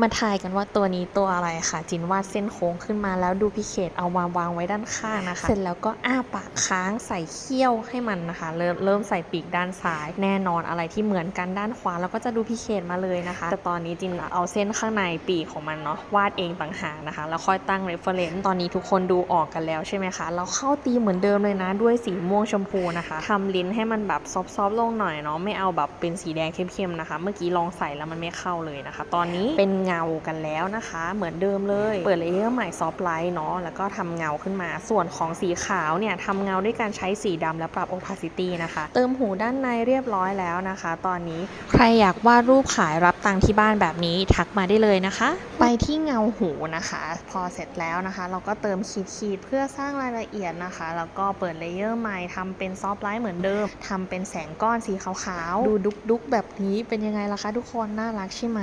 มาทายกันว่าตัวนี้ตัวอะไรค่ะ จินวาดเส้นโค้งขึ้นมาแล้วดูพิเคตเอามาวางไว้ด้านข้างนะคะ เสร็จแล้วก็อ้าปากค้างใส่เขี้ยวให้มันนะคะ เริ่มเริ่มใส่ปีกด้านซ้าย แน่นอนอะไรที่เหมือนกันด้านขวาแล้วก็จะดูพิเคตมาเลยนะคะ แต่ตอนนี้จินเอาเส้นข้างในปีกของมันเนาะวาดเองต่างหากนะคะ แล้วค่อยตั้ง reference ตอนนี้ทุกคนดูออกกันแล้วใช่ไหมคะเราเข้าตีเหมือนเดิมเลยนะด้วยสีม่วงชมพูนะคะทำลิ้นให้มันแบบซอฟๆลงหน่อยเนาะไม่เอาแบบเป็นสีแดงเข้มๆนะคะ เมื่อกี้ลองใส่แล้วมันไม่เข้าเลยนะคะ ตอนนี้เป็นเงากันแล้วนะคะ เหมือนเดิมเลย เปิดเลเยอร์ใหม่ซอฟไลท์เนาะแล้วก็ทำเงาขึ้นมา ส่วนของสีขาวเนี่ยทำเงาด้วยการใช้สีดำและปรับ opacity นะคะ เติมหูด้านในเรียบร้อยแล้วนะคะ ตอนนี้ใครอยากวาดรูปขายรับตังที่บ้านแบบนี้ทักมาได้เลยนะคะ ไปที่เงาหูนะคะ พอเสร็จแล้วนะคะ เราก็เติมขีดๆเพื่อสร้างรายละเอียดนะคะ แล้วก็เปิดเลเยอร์ใหม่ทำเป็นซอฟไลท์เหมือนเดิมทำเป็นแสงก้อนสีขาวๆดูดุกๆแบบนี้เป็นยังไงล่ะคะทุกคนน่ารักใช่ไหม